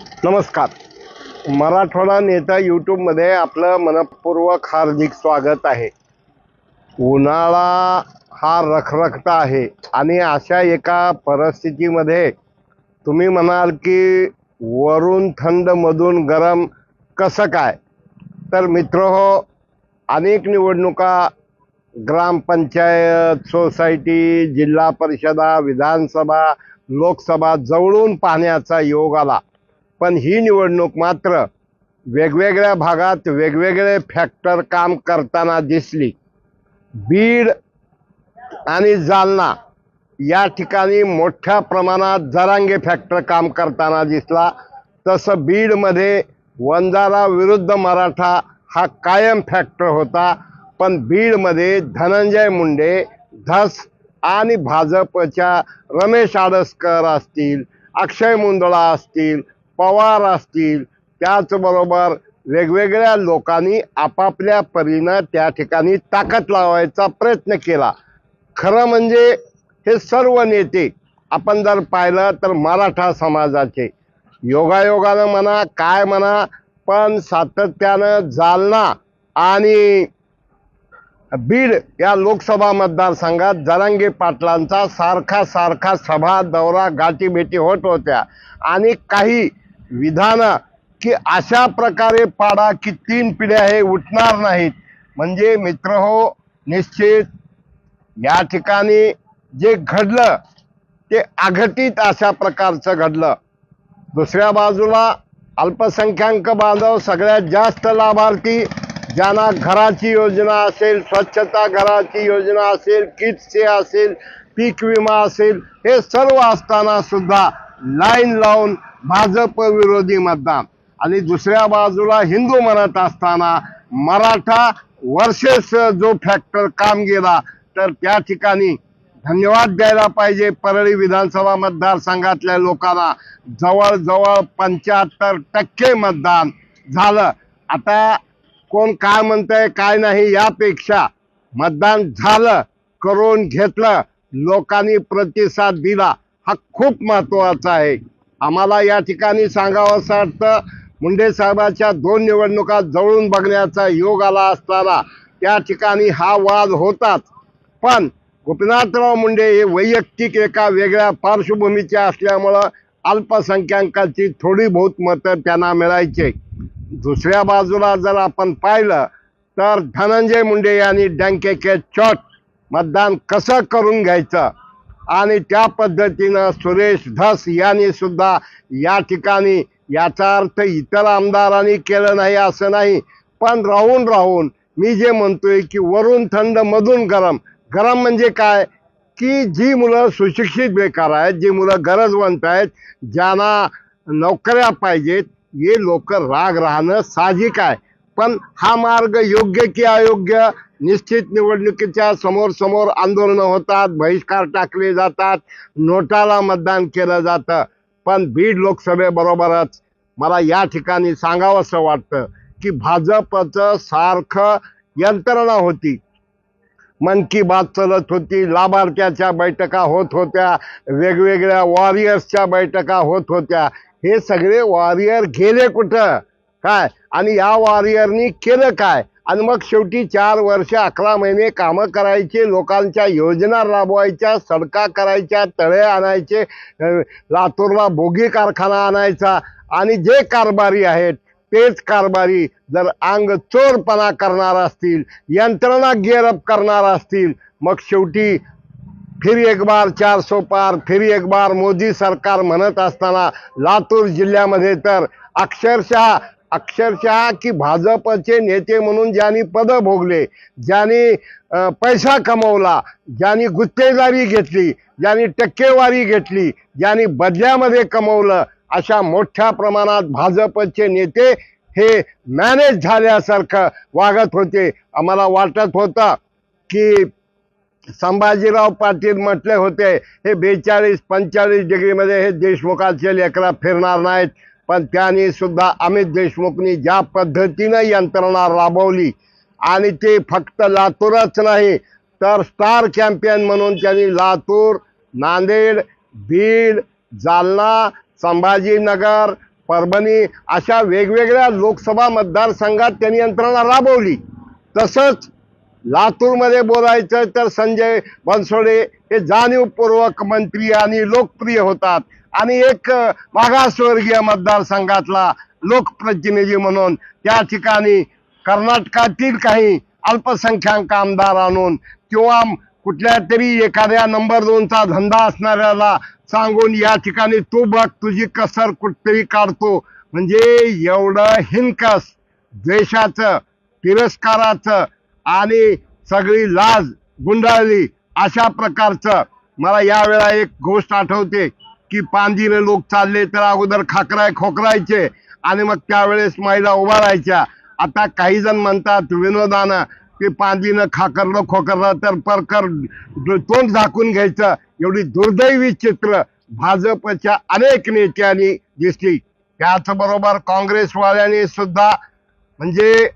नमस्कार. मराठवाडा नेता यूट्यूबमध्ये आपलं मनपूर्वक हार्दिक स्वागत आहे. उन्हाळा हा रखरखता आहे आणि अशा एका परिस्थितीमध्ये तुम्ही म्हणाल की वरून थंड मधून गरम कसं काय? तर मित्र हो अनेक निवडणुका ग्रामपंचायत सोसायटी जिल्हा परिषदा विधानसभा लोकसभा जवळून पाहण्याचा योग आला. पण ही निवडणूक मात्र वेगवेगळ्या भागात वेगवेगळे फॅक्टर काम करताना दिसली. बीड आणि जालना या ठिकाणी मोठ्या प्रमाणात जरांगे फॅक्टर काम करताना दिसला. तसं बीडमध्ये वंजारा विरुद्ध मराठा हा कायम फॅक्टर होता. पण बीडमध्ये धनंजय मुंडे धस आणि भाजपच्या रमेश आडसकर असतील अक्षय मुंदळा असतील पवार असतील त्याचबरोबर वेगवेगळ्या लोकांनी आपापल्या परीनं त्या ठिकाणी ताकद लावायचा प्रयत्न केला. खरं म्हणजे हे सर्व नेते आपण जर पाहिलं तर मराठा समाजाचे. योगायोगानं म्हणा काय म्हणा पण सातत्यानं जालना आणि बीड या लोकसभा मतदारसंघात जरांगे पाटलांचा सारखा सारखा सभा दौरा गाठीभेटी होत होत्या. आणि काही विधानं की अशा प्रकारे पाडा की तीन पिढ्या हे उठणार नाहीत. म्हणजे मित्र हो निश्चित या ठिकाणी जे घडलं ते अघटित अशा प्रकारचं घडलं. दुसऱ्या बाजूला अल्पसंख्याक बांधव सगळ्यात जास्त लाभार्थी ज्यांना घराची योजना असेल स्वच्छता घराची योजना असेल किट्सचे असेल पीक विमा असेल हे सर्व असताना सुद्धा लाईन लावून भाजप विरोधी मतदान. आणि दुसऱ्या बाजूला हिंदू म्हणत असताना मराठा वर्सेस जो फॅक्टर काम गेला तर त्या ठिकाणी धन्यवाद द्यायला पाहिजे परळी विधानसभा मतदारसंघातल्या लोकांना. जवळजवळ पंच्याहत्तर टक्के मतदान झालं. आता कोण काय म्हणतंय काय नाही यापेक्षा मतदान झालं करून घेतलं लोकांनी प्रतिसाद दिला हा खूप महत्त्वाचा आहे. आम्हाला या ठिकाणी सांगावं असं वाटतं. मुंडे साहेबाच्या दोन निवडणुका जवळून बघण्याचा योग आला असताना त्या ठिकाणी हा वाद होताच. पण गोपीनाथराव मुंडे हे वैयक्तिक एका वेगळ्या पार्श्वभूमीचे असल्यामुळं अल्पसंख्याकांची थोडी बहुत मतं त्यांना मिळायचे. दुसऱ्या बाजूला जर आपण पाहिलं तर धनंजय मुंडे यांनी डँकेके चॉट मतदान कसं करून घ्यायचं? आणि त्या पद्धतीनं सुरेश धस यांनी सुद्धा या ठिकाणी याचा अर्थ इतर आमदारांनी केलं नाही असं नाही पण राहून राहून मी जे म्हणतोय की वरून थंड मधून गरम. गरम म्हणजे काय? की जी मुलं सुशिक्षित बेकार आहेत जी मुलं गरजवंत आहेत ज्यांना नोकऱ्या पाहिजेत हे लोक राग राहणं साहजिक आहे. पण हा मार्ग योग्य की अयोग्य? निश्चित निवडणुकीच्या समोर समोर आंदोलनं होतात बहिष्कार टाकले जातात नोटाला मतदान केलं जातं. पण बीड लोकसभेबरोबरच मला या ठिकाणी सांगावंसं वाटतं की भाजपचं सारखं यंत्रणा होती. मन की बात चालत होती लाभार्थ्याच्या बैठका होत होत्या वेगवेगळ्या वॉरियर्सच्या बैठका होत होत्या. हे सगळे वॉरियर गेले कुठं? काय? आणि या वॉरियरनी केलं काय? आणि मग शेवटी चार वर्ष अकरा महिने कामं करायचे लोकांच्या योजना राबवायच्या सडका करायच्या तळे आणायचे लातूरला बोगी कारखाना आणायचा आणि जे कारभारी आहेत तेच कारभारी जर अंग चोरपणा करणार असतील यंत्रणा गेअरअप करणार असतील मग शेवटी फिर एक बार चार सो पार फिर एक बार मोदी सरकार म्हणत असताना लातूर जिल्ह्यामध्ये तर अक्षरशः अक्षरशः की भाजपचे नेते म्हणून ज्यांनी पद भोगले ज्यांनी पैसा कमवला ज्यांनी गुत्तेदारी घेतली ज्यांनी टक्केवारी घेतली ज्यांनी बदल्यामध्ये कमवलं अशा मोठ्या प्रमाणात भाजपचे नेते हे मॅनेज झाल्यासारखं वागत होते. आम्हाला वाटत होतं की संभाजीराव पाटील म्हटले होते हे बेचाळीस पंचेचाळीस डिग्रीमध्ये हे देशमुखाचे लेकरा फिरणार नाहीत. पण त्याने सुद्धा अमित देशमुखनी ज्या पद्धतीनं यंत्रणा राबवली आणि ते फक्त लातूरच नाही तर स्टार चॅम्पियन म्हणून त्यांनी लातूर नांदेड बीड जालना संभाजीनगर परभणी अशा वेगवेगळ्या लोकसभा मतदारसंघात त्यांनी यंत्रणा राबवली. तसंच लातूरमध्ये बोलायचं तर संजय बनसोडे हे जाणीवपूर्वक मंत्री आणि लोकप्रिय होतात. आणि एक मागासवर्गीय मतदारसंघातला लोकप्रतिनिधी म्हणून त्या ठिकाणी कर्नाटकातील काही अल्पसंख्याक आमदार आणून किंवा कुठल्या तरी एखाद्या नंबर दोनचा धंदा असणाऱ्याला सांगून या ठिकाणी तू बघ तुझी कसर कुठतरी काढतो. म्हणजे एवढं हिनकस द्वेषाचं तिरस्काराचं आणि सगळी लाज गुंडाळली अशा प्रकारचं मला यावेळा एक गोष्ट आठवते. की पांजीने लोक चालले तर अगोदर खाकराय खोकरायचे. आणि मग त्यावेळेस महिला उभा राहायच्या. आता काही जण म्हणतात विनोदानं की पांजीनं खाकरलं खोकरलं तर परकर तोंड झाकून घ्यायचं. एवढी दुर्दैवी चित्र भाजपच्या अनेक नेत्यांनी दिसली. त्याचबरोबर काँग्रेसवाल्याने सुद्धा म्हणजे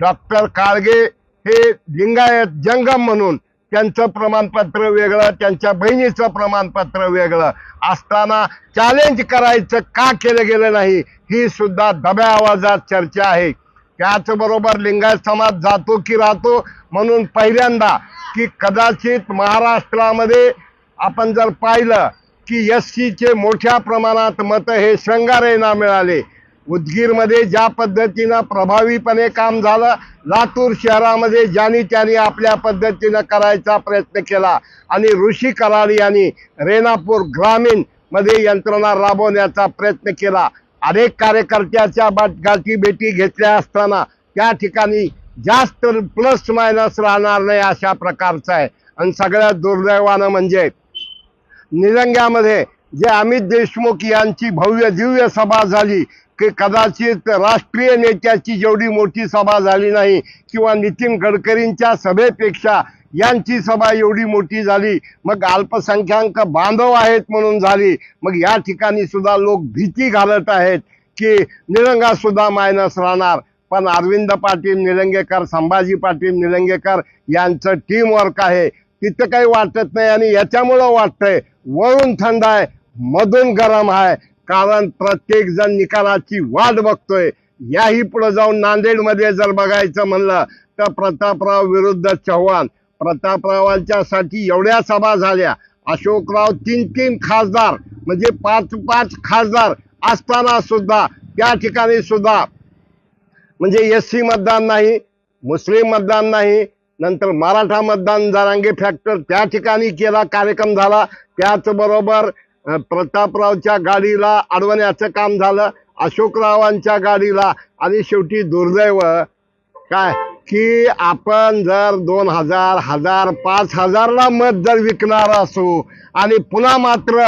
डॉक्टर काळगे हे लिंगायत जंगम म्हणून त्यांचं प्रमाणपत्र वेगळं त्यांच्या बहिणीचं प्रमाणपत्र वेगळं. असताना चॅलेंज करायचं का केलं गेलं नाही ही सुद्धा दब्या आवाजात चर्चा आहे. त्याचबरोबर लिंगायत समाज जातो की राहतो म्हणून पहिल्यांदा की कदाचित महाराष्ट्रामध्ये आपण जर पाहिलं की एस सीचे मोठ्या प्रमाणात मतं हे श्रंगारेना मिळाले उदगीरमध्ये ज्या पद्धतीनं प्रभावीपणे काम झालं लातूर शहरामध्ये ज्यांनी त्यांनी आपल्या पद्धतीनं करायचा प्रयत्न केला आणि ऋषी कराड यांनी रेणापूर ग्रामीणमध्ये यंत्रणा राबवण्याचा प्रयत्न केला. अनेक कार्यकर्त्याच्या गाठी भेटी घेतल्या असताना त्या ठिकाणी जास्त प्लस मायनस राहणार नाही अशा प्रकारचं आहे. आणि सगळ्यात दुर्दैवानं म्हणजे निलंग्यामध्ये जे अमित देशमुख यांची भव्य दिव्य सभा झाली कदाचित राष्ट्रीय नेत्याची जेवढी मोठी सभा झाली नाही किंवा नितीन गडकरींच्या सभेपेक्षा यांची सभा एवढी मोठी झाली मग अल्पसंख्याक बांधव आहेत म्हणून झाली मग या ठिकाणी सुद्धा लोक भीती घालत आहेत की निलंगा सुद्धा मायनस राहणार. पण अरविंद पाटील निलंगेकर संभाजी पाटील निलंगेकर यांचं टीमवर्क आहे. तिथं काही वाटत नाही आणि याच्यामुळं वाटतंय वरून थंड आहे मधून गरम आहे. कारण प्रत्येक जण निकालाची वाट बघतोय. याही पुढे जाऊन नांदेडमध्ये जर बघायचं म्हणलं तर प्रतापराव विरुद्ध चव्हाण. प्रतापरावांच्या साठी एवढ्या सभा झाल्या. अशोकराव तीन तीन खासदार म्हणजे पाच पाच खासदार असताना सुद्धा त्या ठिकाणी सुद्धा म्हणजे एस सी मतदान नाही मुस्लिम मतदान नाही नंतर मराठा मतदान जारांगे फॅक्टर त्या ठिकाणी केला कार्यक्रम झाला. त्याचबरोबर प्रतापरावच्या गाडीला अडवण्याचं काम झालं अशोकरावांच्या गाडीला. आणि शेवटी दुर्दैव काय? की आपण जर दोन हजार हजार पाच हजारला मत जर विकणार असू आणि पुन्हा मात्र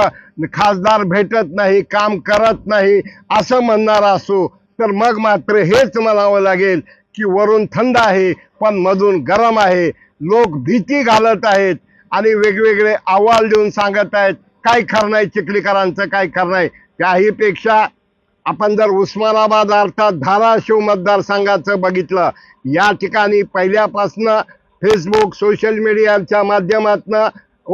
खासदार भेटत नाही काम करत नाही असं म्हणणार असू तर मग मात्र हेच म्हणावं लागेल की वरून थंड आहे पण मधून गरम आहे. लोक भीती घालत आहेत आणि वेगवेगळे अहवाल देऊन सांगत आहेत काय खरं नाही चिखलीकरांचं काय खरं नाही. त्याहीपेक्षा आपण जर उस्मानाबाद अर्थात धाराशिव मतदारसंघाचं बघितलं या ठिकाणी पहिल्यापासनं फेसबुक सोशल मीडियाच्या माध्यमातनं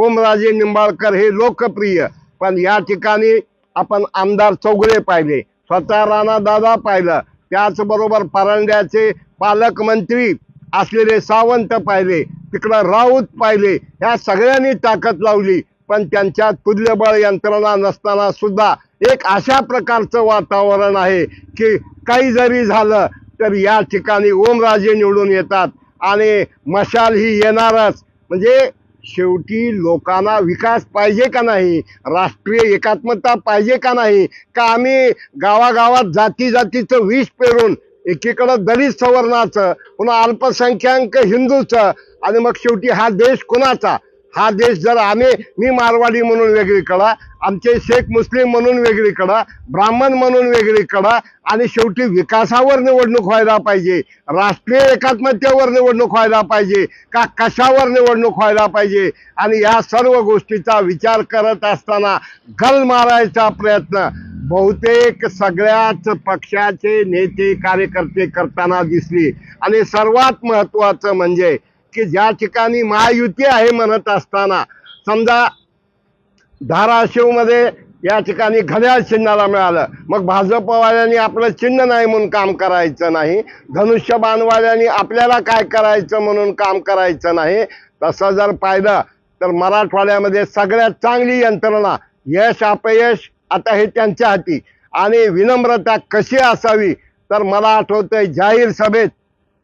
ओमराजे निंबाळकर हे लोकप्रिय. पण या ठिकाणी आपण आमदार चौगुले पाहिले स्वतः राणा दादा पाहिलं त्याचबरोबर परांड्याचे पालकमंत्री असलेले सावंत पाहिले तिकडं राऊत पाहिले ह्या सगळ्यांनी ताकद लावली. पण त्यांच्यात तुल्यबळ यंत्रणा नसताना सुद्धा एक अशा प्रकारचं वातावरण आहे की काही जरी झालं तर या ठिकाणी ओमराजे निवडून येतात आणि मशाल ही येणारच. म्हणजे शेवटी लोकांना विकास पाहिजे का नाही? राष्ट्रीय एकात्मता पाहिजे का नाही? का आम्ही गावागावात जाती जातीचं विष पेरून एकीकडं दलित सवर्णाचं पुन्हा अल्पसंख्याक हिंदूचं आणि मग शेवटी हा देश कुणाचा? हा देश जर आम्ही मी मारवाडी म्हणून वेगळीकडं आमचे शेख मुस्लिम म्हणून वेगळीकडं ब्राह्मण म्हणून वेगळीकडं आणि शेवटी विकासावर निवडणूक व्हायला पाहिजे राष्ट्रीय एकात्मतेवर निवडणूक व्हायला पाहिजे का कशावर निवडणूक व्हायला पाहिजे आणि या सर्व गोष्टीचा विचार करत असताना गल मारायचा प्रयत्न बहुतेक सगळ्याच पक्षाचे नेते कार्यकर्ते करताना दिसली. आणि सर्वात महत्वाचं म्हणजे की ज्या ठिकाणी महायुती आहे म्हणत असताना समजा धाराशिवमध्ये या ठिकाणी घड्याळ चिन्हाला मिळालं मग भाजपवाल्यांनी आपलं चिन्ह नाही म्हणून काम करायचं नाही धनुष्यबाणवाल्यांनी आपल्याला काय करायचं म्हणून काम करायचं नाही तसं जर पाहिलं तर मराठवाड्यामध्ये सगळ्यात चांगली यंत्रणा यश अपयश आता हे त्यांच्या हाती. आणि विनम्रता कशी असावी तर मला आठवतंय जाहीर सभेत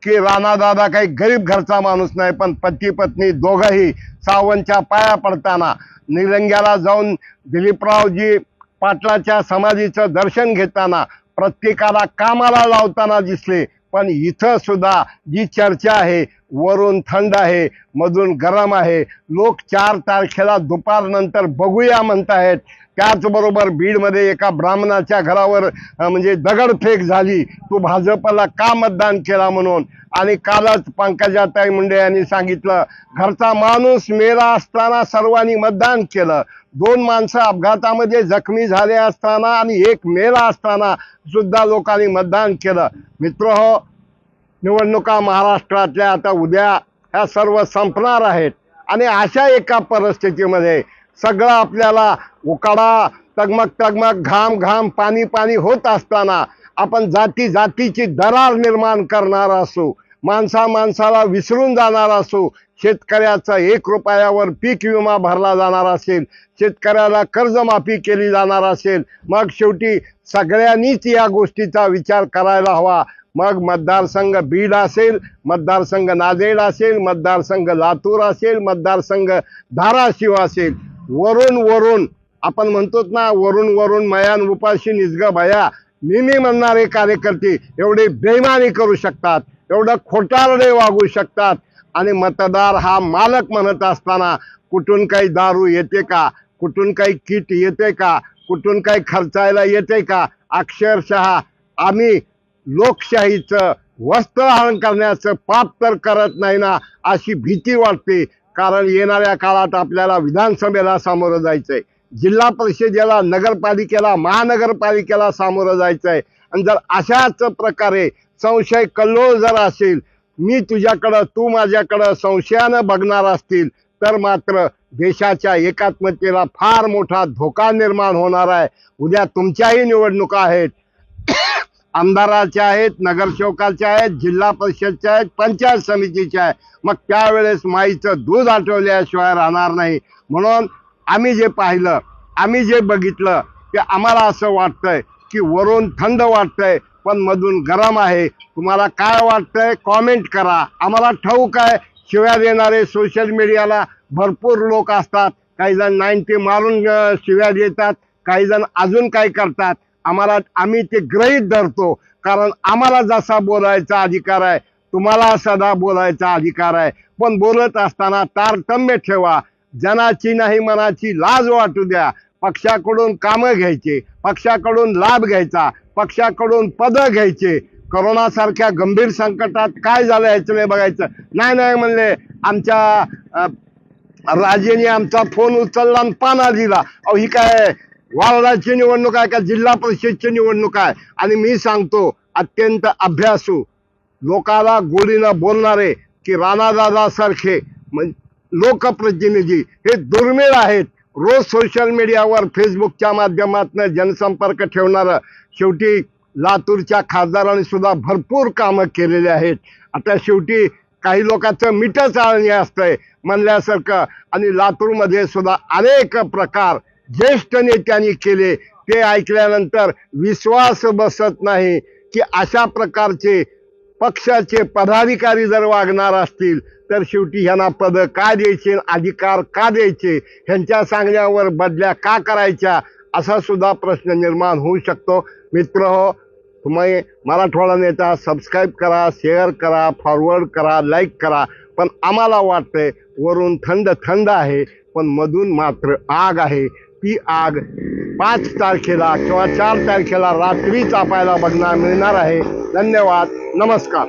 की राणादादा काही गरीब घरचा माणूस नाही पण पती पत्नी दोघंही सावंतच्या पाया पडताना निरंग्याला जाऊन दिलीपरावजी पाटलाच्या समाधीचं दर्शन घेताना प्रत्येकाला कामाला लावताना दिसले. पण इथं सुद्धा जी चर्चा आहे वरून थंड आहे मधून गरम आहे लोक चार तारखेला दुपारनंतर बघूया म्हणतायत त्याचबरोबर बीडमध्ये एका ब्राह्मणाच्या घरावर म्हणजे दगडफेक झाली. तू भाजपला का मतदान केला म्हणून? आणि कालच पंकजाताई मुंडे यांनी सांगितलं घरचा माणूस मेला असताना सर्वांनी मतदान केलं. दोन माणसं अपघातामध्ये जखमी झाले असताना आणि एक मेला असताना सुद्धा लोकांनी मतदान केलं. मित्र हो निवडणुका महाराष्ट्रातल्या आता उद्या ह्या सर्व संपणार आहेत. आणि अशा एका परिस्थितीमध्ये सगळं आपल्याला उकाडा तगमग तगमग घाम घाम पाणी पाणी होत असताना आपण जाती जातीची दरार निर्माण करणार असू माणसा माणसाला विसरून जाणार असू शेतकऱ्याचा एक रुपयावर पीक विमा भरला जाणार असेल शेतकऱ्याला कर्जमाफी केली जाणार असेल मग शेवटी सगळ्यांनीच या गोष्टीचा विचार करायला हवा. मग मतदारसंघ बीड असेल मतदारसंघ नांदेड असेल मतदारसंघ लातूर असेल मतदारसंघ धाराशिव असेल. वरून वरून आपण म्हणतो ना वरून वरून मयान उपाशी निजग भया. नेहमी म्हणणारे कार्यकर्ते एवढे बेमानी करू शकतात एवढं खोटारडे वागू शकतात. आणि मतदार हा मालक म्हणत असताना कुठून काही दारू येते का? कुठून काही किट येते का? कुठून काही खर्चायला येते का? अक्षरशः आम्ही लोकशाहीचं वस्त्रहरण करण्याचं पाप तर करत नाही ना अशी भीती वाटते. कारण येणाऱ्या काळात आपल्याला विधानसभेला सामोरं जायचं आहे जिल्हा परिषदेला नगरपालिकेला महानगरपालिकेला सामोरं जायचं आहे आणि जर अशाच प्रकारे संशय कल्लोळ जर असेल मी तुझ्याकडं तू माझ्याकडं संशयानं बघणार असतील तर मात्र देशाच्या एकात्मतेला फार मोठा धोका निर्माण होणार आहे. उद्या तुमच्याही निवडणुका आहेत. आमदाराच्या आहेत नगरसेवकाच्या आहेत जिल्हा परिषदच्या आहेत पंचायत समितीच्या आहेत. मग त्यावेळेस माईचं दूध आठवल्याशिवाय राहणार नाही. म्हणून आम्ही जे पाहिलं आम्ही जे बघितलं ते आम्हाला असं वाटतंय की वरून थंड वाटतंय. पण मधून गरम आहे. तुम्हाला काय वाटतंय कॉमेंट करा. आम्हाला ठाऊक आहे शिव्या देणारे सोशल मीडियाला भरपूर लोक असतात. काही जण नाईन्टी मारून शिव्या देतात काही जण अजून काय करतात. आम्हाला आम्ही ते ग्रहीत धरतो. कारण आम्हाला जसा बोलायचा अधिकार आहे तुम्हाला सदा बोलायचा अधिकार आहे. पण बोलत असताना तारतम्य ठेवा. जनाची नाही मनाची लाज वाटू द्या. पक्षाकडून कामं घ्यायचे पक्षाकडून लाभ घ्यायचा पक्षाकडून पदं घ्यायचे. करोनासारख्या गंभीर संकटात काय झालं याचं नाही बघायचं. नाही नाही म्हणले आमच्या राजेने आमचा फोन उचलला आणि पाना दिला. अहो ही काय वार्डाची निवडणूक आहे का? जिल्हा परिषदची निवडणूक आहे. आणि मी सांगतो अत्यंत अभ्यासू लोकाला गोडीनं बोलणारे की राणादादासारखे सारखे लोकप्रतिनिधी हे दुर्मिळ आहेत. रोज सोशल मीडियावर फेसबुकच्या माध्यमातून जनसंपर्क ठेवणारं शेवटी लातूरच्या खासदारांनी सुद्धा भरपूर कामं केलेली आहेत. आता शेवटी काही लोकांचं मिठं चाळणी असतंय म्हणल्यासारखं आणि लातूरमध्ये सुद्धा अनेक प्रकार ज्येष्ठ नेत्यांनी केले. ते ऐकल्यानंतर विश्वास बसत नाही की अशा प्रकारचे पक्षाचे पदाधिकारी जर वागणार असतील तर शेवटी ह्यांना पद का द्यायचे अधिकार का द्यायचे ह्यांच्या सांगण्यावर बदल्या का करायच्या असा सुद्धा प्रश्न निर्माण होऊ शकतो. मित्र हो तुम्ही मराठवाडा नेता सबस्क्राईब करा शेअर करा फॉरवर्ड करा लाईक करा. पण आम्हाला वाटतंय वरून थंड थंड आहे पण मधून मात्र आग आहे. ती आग पाच तारखेला किंवा चार तारखेला रात्री चापायला बघणार मिळणार आहे. धन्यवाद. नमस्कार.